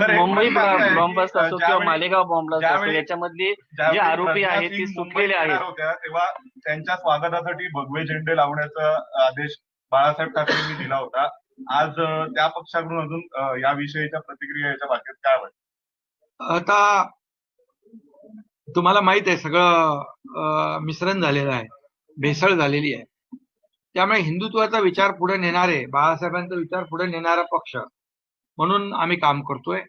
साहेब Mumbai bomb असो किंवा Malegaon bomb असो याच्यामधले जे आरोपी आहेत ते सुटलेले आहेत. तेव्हा त्यांच्या स्वागतासाठी भगवे झेंडे लावण्याचा आदेश बाळासाहेब ठाकरेंनी दिला होता. आज त्या पक्षाकडून अजून अ, या विषयीच्या प्रतिक्रिया याच्या बाबतीत काय वाटतं? आता तुम्हाला माहीत आहे सगळं मिश्रण झालेलं आहे भेसळ झालेली आहे. त्यामुळे हिंदुत्वाचा विचार पुढे नेणारे बाळासाहेबांचा विचार पुढे नेणारा पक्ष म्हणून आम्ही काम करतोय.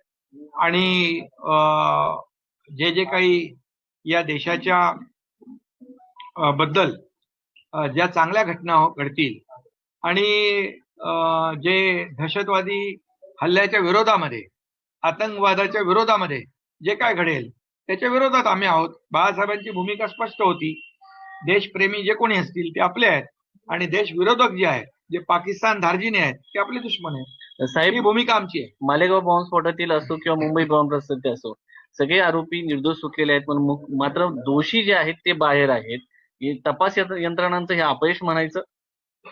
आणि जे जे काही या देशाच्या बद्दल ज्या चांगल्या घटना हो, घडतील आणि जे दहशतवादी हल्ल्याच्या विरोधामध्ये आतंकवादाच्या विरोधामध्ये जे काय घडेल त्याच्या विरोधात आम्ही आहोत. बाळासाहेबांची भूमिका स्पष्ट होती. देशप्रेमी जे कोणी असतील ते आपले आहेत आणि देश विरोधक जे आहेत जे पाकिस्तान धार्जिने आहेत ते आपले दुश्मन आहेत. ही साहेब भूमिका आमची आहे. मालेगाव बॉम्ब स्फोटातील असो किंवा मुंबई बॉम्ब ब्लास्ट असो सगळे आरोपी निर्दोष सुटलेले आहेत पण मात्र दोषी जे आहेत ते बाहेर आहेत. हे तपास यंत्र- यंत्रणांचं हे अपयश म्हणायचं.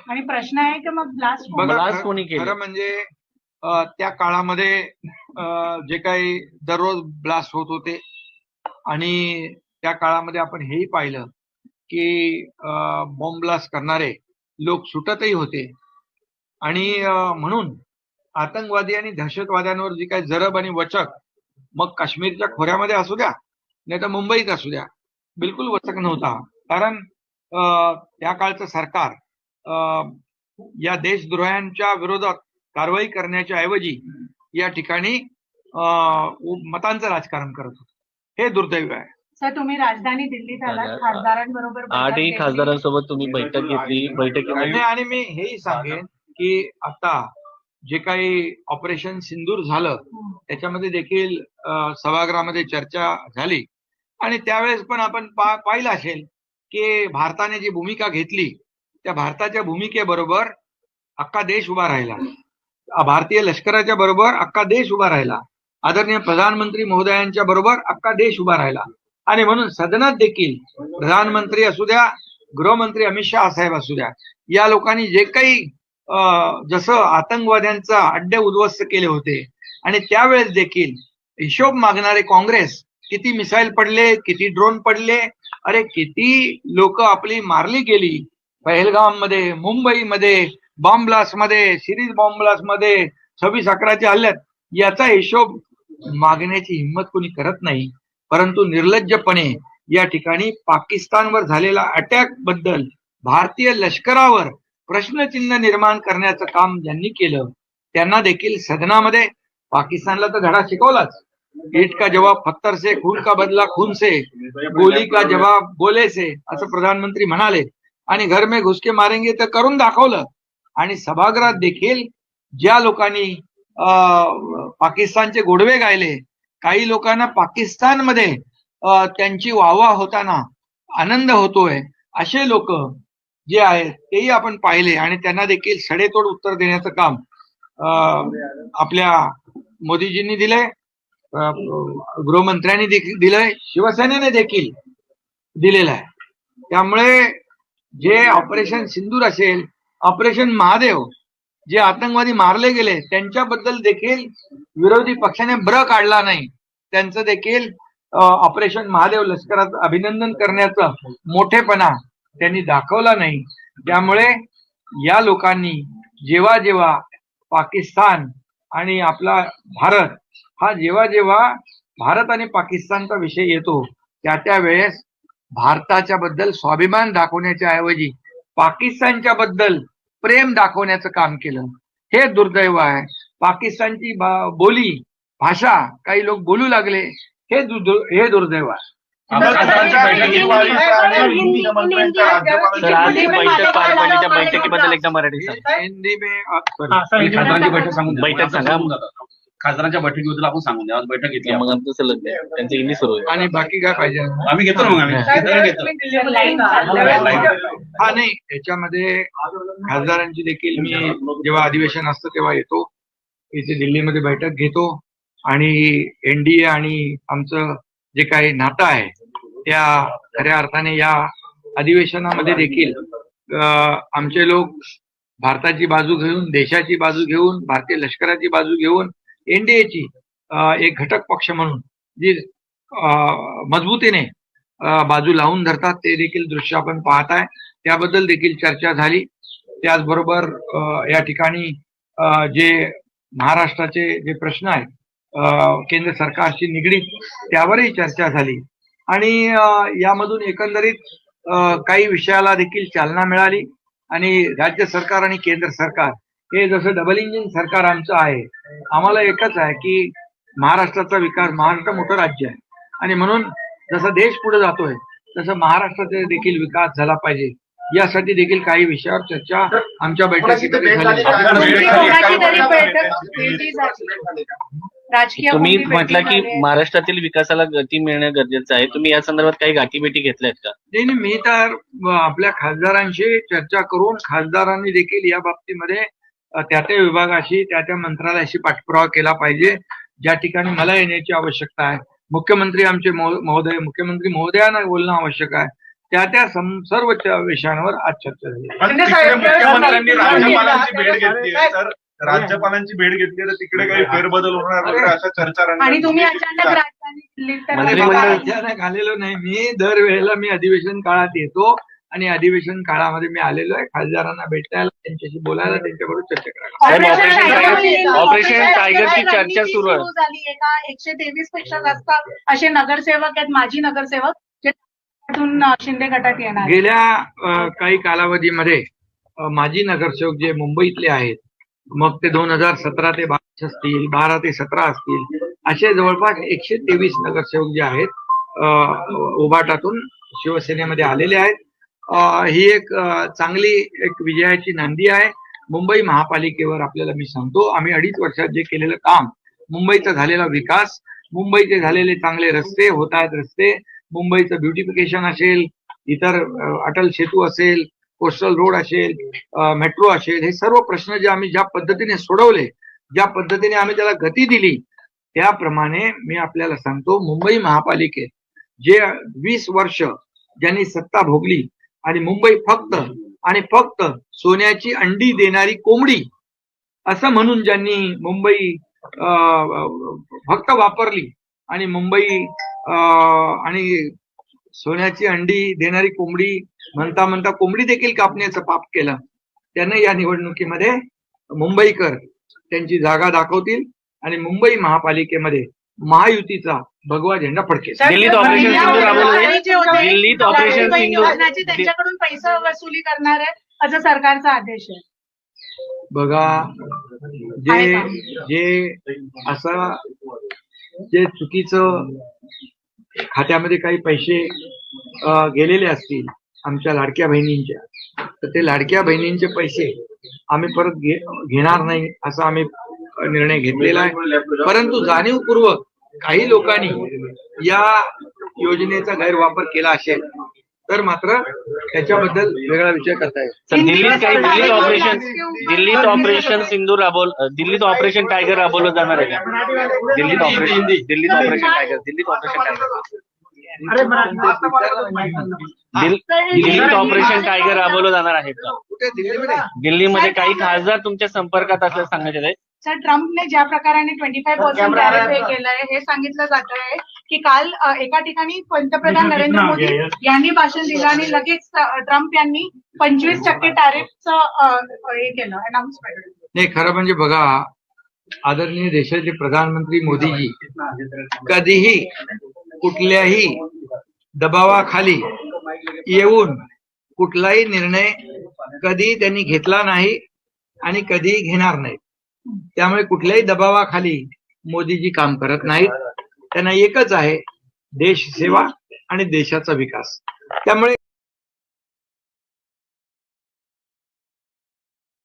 आणि प्रश्न आहे की मग ब्लास्ट ब्लास्ट कोणी केलं? म्हणजे त्या काळामध्ये जे काही दररोज ब्लास्ट होत होते आणि त्या काळामध्ये आपण हेही पाहिलं की बॉम्ब ब्लास्ट करणारे लोक सुटतही होते. आणि म्हणून आतंकवादी आणि दहशतवाद्यांवर जी काही जरब आणि वचक मग काश्मीरच्या खोऱ्यामध्ये असू द्या नाही तर मुंबईत असू द्या बिलकुल वचक नव्हता. कारण त्या काळचं सरकार या देशद्रोह्यांच्या विरोधात कारवाई करण्याच्या ऐवजी या ठिकाणी मतांचं राजकारण करत होतं. हे दुर्दैव आहे. सर तुम्ही राजधानी दिल्लीत आलात आला- खासदारांबरोबर बैठक आठही. खासदारांसोबत तुम्ही बैठक घेतली आणि आणि मी हेही सांगेन की आता जे काही ऑपरेशन सिंदूर झालं हं. त्याच्यामध्ये देखील सभागृहामध्ये चर्चा झाली. आणि त्यावेळेस पण आपण पा- पाहिलं असेल की भारताने जी भूमिका घेतली त्या भारताच्या भूमिकेबरोबर अख्खा देश उभा राहिला. भारतीय लष्कराच्या बरोबर अख्खा देश उभा राहिला. आदरणीय प्रधानमंत्री महोदयांच्या बरोबर अख्खा देश उभा राहिला. आणि म्हणून सदनात देखील प्रधानमंत्री असू द्या गृहमंत्री अमित शहा साहेब असू द्या या लोकांनी जे काही जसं आतंकवाद्यांचा अड्डे उद्ध्वस्त केले होते आणि त्यावेळेस देखील हिशोब मागणारे काँग्रेस किती मिसाईल पडले किती ड्रोन पडले अरे किती लोक आपली मारली गेली. पहलगाममध्ये मुंबईमध्ये बॉम्ब ब्लास्टमध्ये सिरीज बॉम्ब ब्लास्टमध्ये सव्वीस अकराच्या हल्ल्यात याचा हिशोब मागण्याची हिंमत कोणी करत नाही. परंतु निर्लज्जपणे या ठिकाणी पाकिस्तानवर झालेला अटॅकबद्दल भारतीय लष्करावर प्रश्नचिन्ह निर्माण करण्याचं काम ज्यांनी केलं त्यांना देखील सदनामध्ये पाकिस्तानला तर धडा शिकवलाच. ईट का जवाब पत्थर से खून का बदला खून से गोली का जवाब गोले से असं प्रधानमंत्री म्हणाले. आणि घर में घुसके मारेंगे तर करून दाखवलं. आणि सभागृहात देखील ज्या लोकांनी पाकिस्तानचे गोडवे गायले काही लोकांना पाकिस्तानमध्ये त्यांची वाहवा होताना आनंद होतोय असे लोक जे आहेत तेही आपण पाहिले आणि त्यांना देखील सडेतोड उत्तर देण्याचं काम अं, आपल्या मोदीजींनी दिलंय गृहमंत्र्यांनी देखील दिलंय शिवसेनेने देखील दिलेलं आहे. त्यामुळे जे ऑपरेशन सिंदूर असेल ऑपरेशन महादेव जे आतंकवादी मारले गेले त्यांच्याबद्दल देखील विरोधी पक्षाने ब्र काढला नाही. त्यांचं देखील ऑपरेशन महादेव लष्करात अभिनंदन करण्याचं मोठेपणा त्यांनी दाखवला नाही. त्यामुळे या लोकांनी जेव्हा जेव्हा पाकिस्तान आणि आपला भारत हा जेव्हा जेव्हा भारत आणि पाकिस्तानचा विषय येतो त्या त्या वेळेस भारताच्या बद्दल स्वाभिमान दाखवण्याच्या ऐवजी पाकिस्तानच्या बद्दल प्रेम दाखवण्याचं काम केलं. हे दुर्दैव आहे. पाकिस्तानची बा- बोली भाषा काही लोक बोलू लागले हे दु- हे दुर्दैव आहे. ही बैठकीबद्दल एकदा मराठी बैठक सांगून देतो. बैठक सांगा. खासदारांच्या बैठकीबद्दल आपण सांगून द्या आज बैठक घेतली मग. आमचं सलग आहे. त्यांचं हिंदी सुरू आहे आणि बाकी काय पाहिजे आम्ही घेतो ना मग आम्ही घेतो. हा नाही त्याच्यामध्ये खासदारांची देखील मी जेव्हा अधिवेशन असतं तेव्हा येतो इथे दिल्लीमध्ये बैठक घेतो आणि एनडीए आणि आमचं जे काही नातं आहे त्या खऱ्या अर्थाने या अधिवेशनामध्ये देखील आमचे लोक भारताची बाजू घेऊन देशाची बाजू घेऊन भारतीय लष्कराची बाजू घेऊन एनडीएची एक घटक पक्ष म्हणून जी मजबूतीने बाजू लावून धरतात ते देखील दृश्य आपण पाहत आहे त्याबद्दल देखील चर्चा झाली. त्याचबरोबर या ठिकाणी जे महाराष्ट्राचे जे प्रश्न आहेत केंद्र सरकारशी निगडीत त्यावरही चर्चा झाली. आणि यामधून एकंदरीत अं, काही विषयाला देखील चालना मिळाली. आणि राज्य सरकार आणि केंद्र सरकार हे जसं डबल इंजिन सरकार आमचं आहे आम्हाला एकच आहे की महाराष्ट्राचा विकास महाराष्ट्र मोठं राज्य आहे. आणि म्हणून जसा देश पुढे जातोय तसं महाराष्ट्राचा देखील विकास झाला पाहिजे. यासाठी देखील काही विषयावर चर्चा आमच्या बैठकीमध्ये झाली. राजकीय तुम्ही म्हटलं की? महाराष्ट्रातील विकासाला गती मिळणं गरजेचं आहे. तुम्ही या संदर्भात काही गाठीभेटी घेतल्यात का? नाही नाही, मी तर आपल्या खासदारांशी चर्चा करून खासदारांनी देखील या बाबतीमध्ये त्या त्या विभागाशी त्या त्या मंत्रालयाशी पाठपुरावा केला पाहिजे. ज्या ठिकाणी मला येण्याची आवश्यकता आहे. मुख्यमंत्री आमचे महो- महोदय मुख्यमंत्री महोदयांना बोलणं आवश्यक आहे. त्या त्या सम- सर्व विषयांवर आज चर्चा झाली. राज्यपालांची भेट घेतली तर तिकडे काही फेरबदल होणार वगैरे अशा चर्चा आणि तुम्ही. अचानक राजधानी दिल्लीत तर मंत्रिमंडळ- मला अचानक आलेलो नाही. मी दरवेळेला मी अधिवेशन काळात येतो आणि अधिवेशन काळामध्ये मी आलेलो आहे. खासदारांना भेटायला त्यांच्याशी बोलायला त्यांच्याबरोबर चर्चा करायला. साहेब, ऑपरेशन ऑपरेशन टायगर- ऑपरेशन टायगरची चर्चा सुरू आहे. झाली आहे का? एकशे तेवीसपेक्षा जास्त असे नगरसेवक आहेत माजी नगरसेवक जे त्यातून, अ, शिंदे गटात येणार आहेत. गेल्या अ, काही कालावधीमध्ये अ, माजी नगरसेवक जे मुंबईतले आहेत मग ते दोन हजार सतरा ते बावीस असतील बारा ते सतरा असतील असे जवळपास एकशे तेवीस नगरसेवक जे आहेत उभाटातून शिवसेनेमध्ये आलेले आहेत. ही एक चांगली एक विजयाची नांदी आहे. मुंबई महापालिकेवर आपल्याला मी सांगतो आम्ही अडीच वर्षात जे केलेलं काम मुंबईचा झालेला विकास मुंबईचे झालेले चांगले रस्ते होत आहेत रस्ते मुंबईचं ब्युटिफिकेशन असेल इतर अटल सेतू असेल कोस्टल रोड असेल मेट्रो असेल हे सर्व प्रश्न जे आम्ही ज्या पद्धतीने सोडवले ज्या पद्धतीने आम्ही त्याला गती दिली त्याप्रमाणे मी आपल्याला सांगतो मुंबई महापालिकेत जे वीस वर्ष ज्यांनी सत्ता भोगली आणि मुंबई फक्त आणि फक्त सोन्याची अंडी देणारी कोंबडी असं म्हणून ज्यांनी मुंबई अ, फक्त वापरली आणि मुंबई अ, आणि सोन्याची अंडी देणारी कोंबडी म्हणता म्हणता कोंबडी देखील कापण्याचं पाप केलं. त्यानं या निवडणुकीमध्ये मुंबईकर त्यांची जागा दाखवतील आणि मुंबई महापालिकेमध्ये महायुतीचा भगवा झेंडा फडकेल. दिल्लीत ऑपरेशन सिंधू दिल्लीत ऑपरेशन सिंधू- त्यांच्याकडून पैसा वसुली करणार आहे असं सरकारचा आदेश आहे. बघा जे जे असं जे चुकीचं खात्यामध्ये काही पैसे गेलेले असतील आमच्या लाडक्या बहिणींच्या तर ते लाडक्या बहिणींचे पैसे आम्ही परत घेणार नाही असा आम्ही निर्णय घेतलेला आहे. परंतु जाणीवपूर्वक काही लोकांनी या योजनेचा गैरवापर केला असेल तर मात्र त्याच्याबद्दल वेगळा विचार करता येईल दिल्लीत काही दिल्लीत ऑपरेशन दिल्लीत ऑपरेशन सिंधू राबवल दिल्लीत ऑपरेशन टायगर राबवलं जाणार आहे का? दिल्लीत ऑपरेशन दिल्लीत ऑपरेशन टायगर दिल्लीत ऑपरेशन टायगर दिल्लीत ऑपरेशन टायगर राबवलं जाणार आहे. का दिल्लीमध्ये? काही खासदार तुमच्या संपर्कात असल्याचं सांगण्यात आहे सर ट्रम्पने ज्या प्रकारे ट्वेंटी फाय पर्सेंट टॅरिफ हे केलंय हे सांगितलं जात आहे की काल एका ठिकाणी पंतप्रधान नरेंद्र मोदी यांनी भाषण दिलं आणि लगेच ट्रम्प यांनी पंचवीस टक्के टॅरिफचं हे केलं अनाउन्समेंट नाही खरं म्हणजे बघा आदरणीय देशाचे प्रधानमंत्री मोदीजी कधीही कुठल्याही दबावाखाली येऊन कुठलाही निर्णय कधी त्यांनी घेतला नाही आणि कधीही घेणार नाही. त्यामुळे कुठल्याही दबावाखाली मोदीजी काम करत नाहीत. त्यांना एकच आहे देश सेवा आणि देशाचा विकास. त्यामुळे